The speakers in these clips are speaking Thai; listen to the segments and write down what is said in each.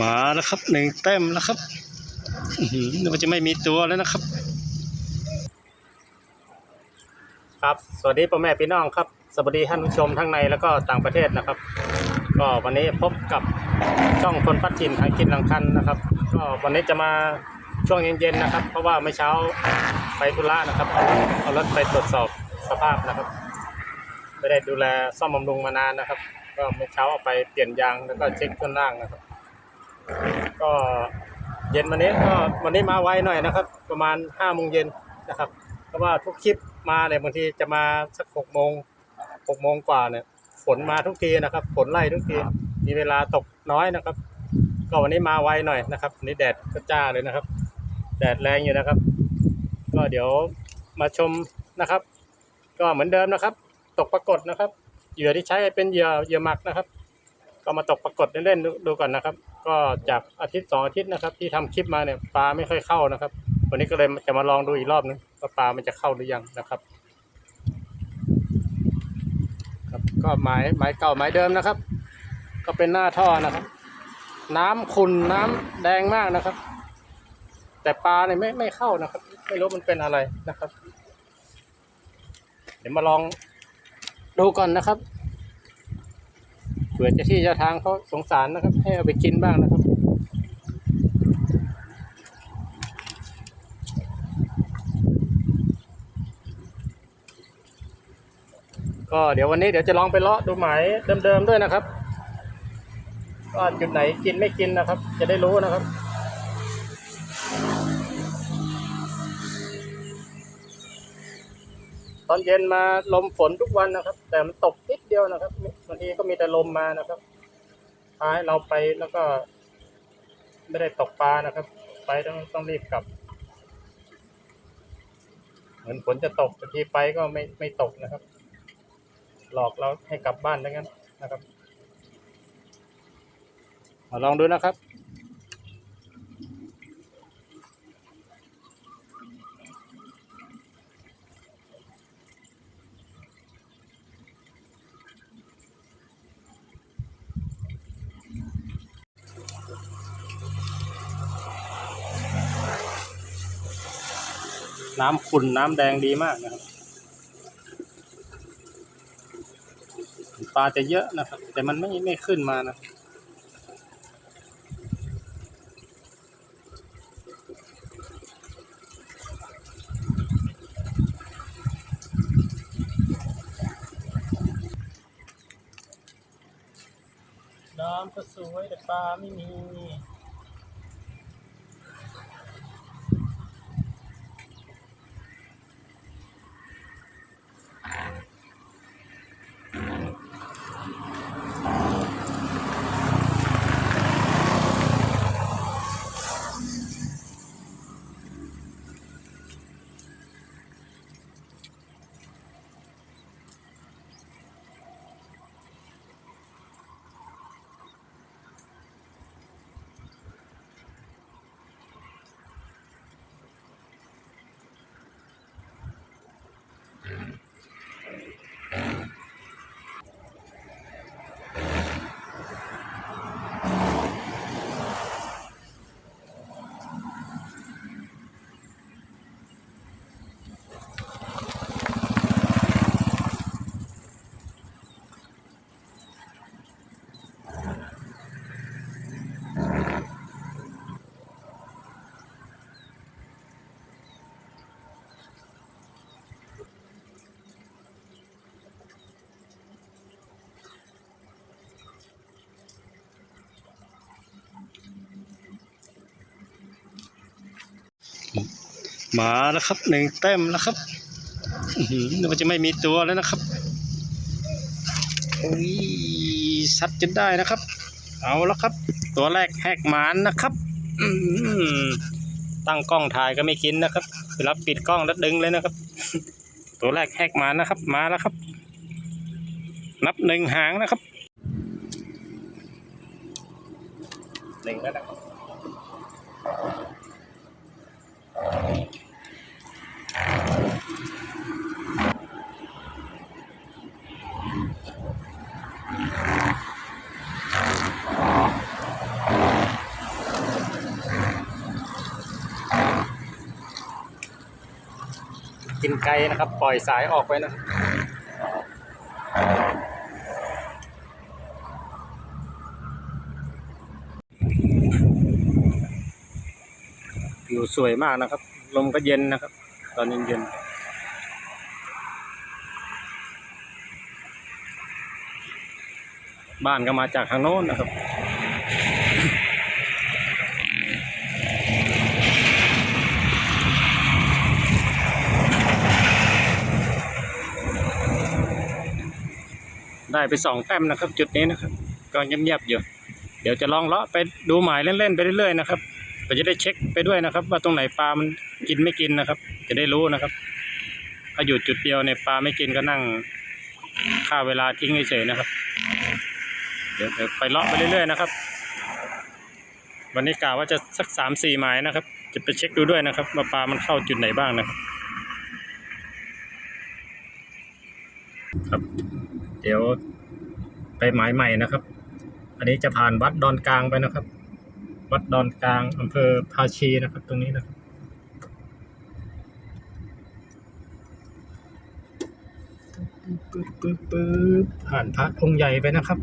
มาแล้วครับหนึ่งแต้มแล้วครับอื้อหือนึกว่าจะไม่มีตัวแล้วนะครับ ครับ สวัสดีพ่อแม่พี่น้องครับ สวัสดีท่านผู้ชมทั้งในแล้วก็ต่างประเทศนะครับ ก็วันนี้พบกับช่องคนพัดถิ่นทางกินลังคันนะครับ ก็วันนี้จะมาช่วงเย็นๆนะครับ เพราะว่าเมื่อเช้าไปธุระนะครับเอารถไปตรวจสอบสภาพนะครับไม่ได้ดูแลซ่อมบำรุงมานานนะครับ ก็เมื่อเช้าเอาไปเปลี่ยนยางแล้วก็เช็คเครื่องล่างนะครับ ก็เย็นวันนี้ก็วันนี้มาไวหน่อยนะครับ ประมาณห้าโมงเย็นนะครับ เพราะว่าทุกคลิปมาเนี่ยบางทีจะมาสักหกโมงหกโมงกว่าเนี่ยฝนมาทุกทีนะครับฝนไล่ทุกทีมีเวลาตกน้อยนะครับ ก็วันนี้มาไวหน่อยนะครับวันนี้แดดก็จ้าเลยนะครับ แดดแรงอยู่นะครับ ก็เดี๋ยวมาชมนะครับ ก็เหมือนเดิมนะครับ ตกปรากฏนะครับ เหยื่อที่ใช้เป็นเหยื่อเหยื่อหมักนะครับ ก็มาตกปรากฏเล่นๆดูก่อนนะครับ ก็จากอาทิตย์สองอาทิตย์นะครับ ที่ทำคลิปมาเนี่ยปลาไม่ค่อยเข้านะครับ วันนี้ก็เลยจะมาลองดูอีกรอบนึงว่าปลามันจะเข้าหรือยังนะครับ ครับก็หมายหมายเก่าหมายเดิมนะครับ ก็เป็นหน้าท่อนะครับ น้ำขุ่นน้ำแดงมากนะครับ แต่ปลาเนี่ยไม่ไม่เข้านะครับ ไม่รู้มันเป็นอะไรนะครับ เดี๋ยวมาลอง ดูก่อนนะครับเผื่อจะที่จ้าทางเขาสงสารนะครับ ให้เอาไปกินบ้างนะครับ ก็เดี๋ยววันนี้เดี๋ยวจะลองไปเลาะดูหมายเดิมๆด้วยนะครับว่าจุดไหนกินไม่กินนะครับ จะได้รู้นะครับ อนเย็นมาลมฝนทุกวันนะครับ แต่มันตกนิดเดียวนะครับบางทีก็มีแต่ลมมานะครับพาให้เราไปแล้วก็ ไม่ได้ตกปลานะครับ ไปต้องต้องรีบกลับ เหมือนฝนจะตกบางทีไปก็ไม่ไม่ตกนะครับ หลอกเราให้กลับบ้านดังนั้นนะครับมาลองดูนะครับ น้ำขุ่นน้ำแดงดีมากนะครับ ปลาจะเยอะนะครับ แต่มันไม่ไม่ขึ้นมานะน้ำก็สวยแต่ปลาไม่มี มาแล้วครับหนึ่งแต้มแล้วครับอื้อหือนึกว่าจะไม่มีตัวแล้วนะครับอุ้ยซัดจนได้นะครับ เอาแล้วครับ ตัวแรกแหกหมานนะครับตั้งกล้องถ่ายก็ไม่กินนะครับรับปิดกล้องแล้วดึงเลยนะครับ ตัวแรกแหกหมานนะครับ มาแล้วครับ นับหนึ่งหางนะครับหนึ่งแล้วนะครับ กินไกลนะครับ ปล่อยสายออกไปนะครับวิวสวยมากนะครับ ลมก็เย็นนะครับ ตอนเย็นๆบ้านก็มาจากทางโน้นนะครับ ได้ไปสองแต้มนะครับ จุดนี้นะครับ ก็เงียบๆอยู่เดี๋ยวจะลองเลาะไปดูหมายเล่นๆไปเรื่อยๆนะครับก็จะได้เช็คไปด้วยนะครับ ว่าตรงไหนปลามันกินไม่กินนะครับ จะได้รู้นะครับถ้าอยู่จุดเดียวเนี่ยปลาไม่กินก็นั่งฆ่าเวลาทิ้งเฉยๆนะครับ เดี๋ยวไปเลาะไปเรื่อยๆนะครับ วันนี้กะว่าจะสักสามสี่หมายนะครับ จะไปเช็คดูด้วยนะครับว่าปลามันเข้าจุดไหนบ้างนะครับ เดี๋ยวไปหมายใหม่นะครับ อันนี้จะผ่านวัดดอนกลางไปนะครับ วัดดอนกลางอำเภอภาชีนะครับ ตรงนี้นะครับ ปึ๊บปึ๊บปึ๊บผ่านพระองค์ใหญ่ไปนะครับ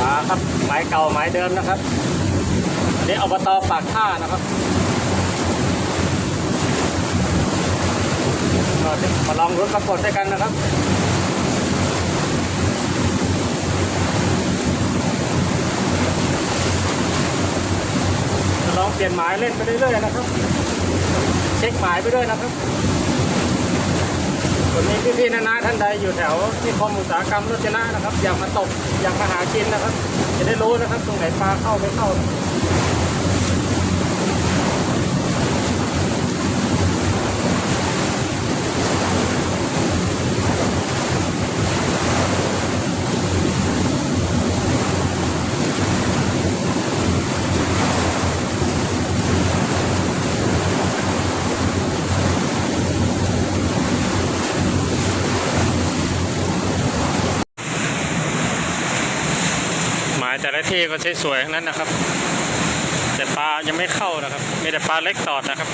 มาครับหมายเก่าหมายเดิมนะครับอันนี้อบตปากท่านะครับก็ มาลองรุนปรากฏด้วยกันนะครับลองเปลี่ยนหมายเล่นไปเรื่อยๆนะครับ เช็คหมายไปด้วยนะครับวันนี้พี่ๆนานาท่านใดอยู่แถวที่คมอุตสาหกรรมรจนะนะครับ อยากมาตกอยากมาหากินนะครับ จะได้รู้นะครับ ตรงไหนปลาเข้าไม่เข้า แต่ละที่ก็สวยๆทั้งนั้นนะครับ แต่ปลายังไม่เข้านะครับ มีแต่ปลาเล็กตอดนะครับ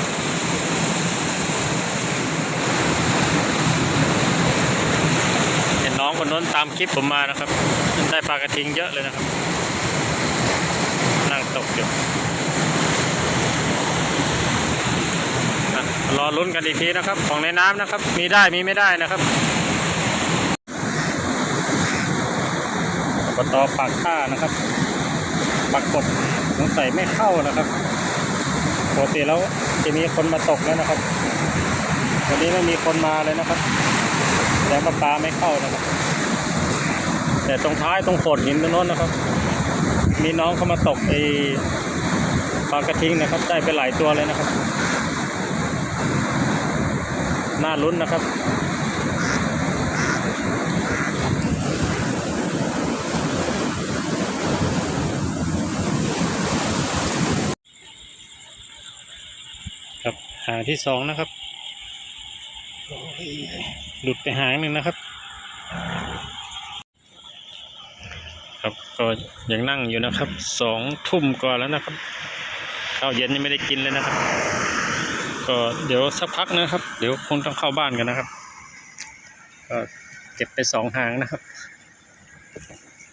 เห็นน้องคนนู้นตามคลิปผมมานะครับได้ปลากระทิงเยอะเลยนะครับ นั่งตกอยู่รอลุ้นกันอีกทีนะครับ ของในน้ำนะครับ มีได้มีไม่ได้นะครับ อบตปากท่านะครับปากฏสงสัยไม่เข้านะครับปกติแล้วจะมีคนมาตกแล้วนะครับ วันนี้ไม่มีคนมาเลยนะครับแล้วปลาไม่เข้านะครับ แต่ตรงท้ายตรงโขดหินตรงโน้นนะครับ มีน้องเข้ามาตกไอ้ปลากระทิงนะครับ ได้ไปหลายตัวเลยนะครับ น่าลุ้นนะครับ ครับหาง ที่สองนะครับหลุดไปหางหนึ่งนะครับ ครับก็ยังนั่งอยู่นะครับสองทุ่มก่อนแล้วนะครับข้าวเย็นยังไม่ได้กินเลยนะครับ ก็เดี๋ยวสักพักนะครับ เดี๋ยวคงต้องเข้าบ้านกันนะครับก็เก็บไปสองหางนะครับ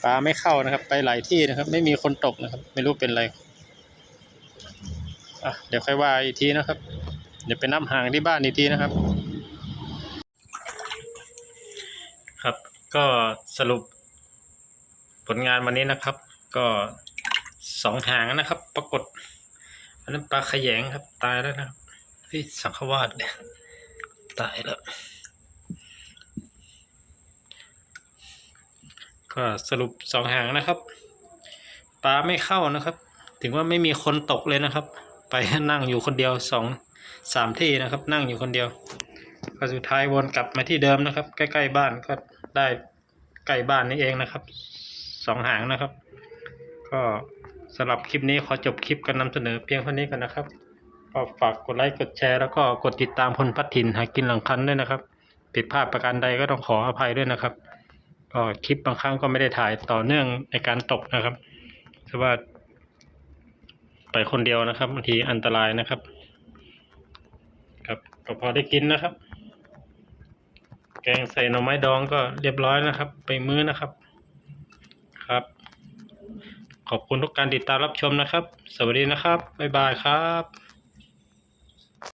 ปลาไม่เข้านะครับ ไปหลายที่นะครับ ไม่มีคนตกนะครับ ไม่รู้เป็นอะไรอะเดี๋ยวค่อยว่าอีกทีนะครับ เดี๋ยวไปนับห่างที่บ้านอีกทีนะครับ ครับก็สรุปผลงานวันนี้นะครับ ก็สองหางนะครับ ปรากฏ อันนั้นปลาขยงครับ ตายแล้วนะครับพี่สังขวาดเนี่ยตายแล้ว ก็สรุปสองหางนะครับปลาไม่เข้านะครับ ถึงว่าไม่มีคนตกเลยนะครับ ไปนั่งอยู่คนเดียวสอง สามที่นะครับ นั่งอยู่คนเดียว ก็สุดท้ายวนกลับมาที่เดิมนะครับ ใกล้ๆบ้านก็ได้ใกล้บ้านนี่เองนะครับสองหางนะครับ ก็สำหรับคลิปนี้ขอจบคลิปกันนำเสนอเพียงเท่านี้กันนะครับก็ฝากกดไลค์กดแชร์แล้วก็กดติดตามพลพัดถิ่นหากินหลังคันด้วยนะครับ ผิดพลาดประการใดก็ต้องขออภัยด้วยนะครับ ก็คลิปบางครั้งก็ไม่ได้ถ่ายต่อเนื่องในการตกนะครับเพราะว่า ไปคนเดียวนะครับบางทีอันตรายนะครับ ก็พอได้กินนะครับ แกงใส่หน่อไม้ดองก็เรียบร้อยนะครับ ไปมื้อนะครับ ครับ ขอบคุณทุกการติดตามรับชมนะครับ สวัสดีนะครับ บ๊ายบายครับ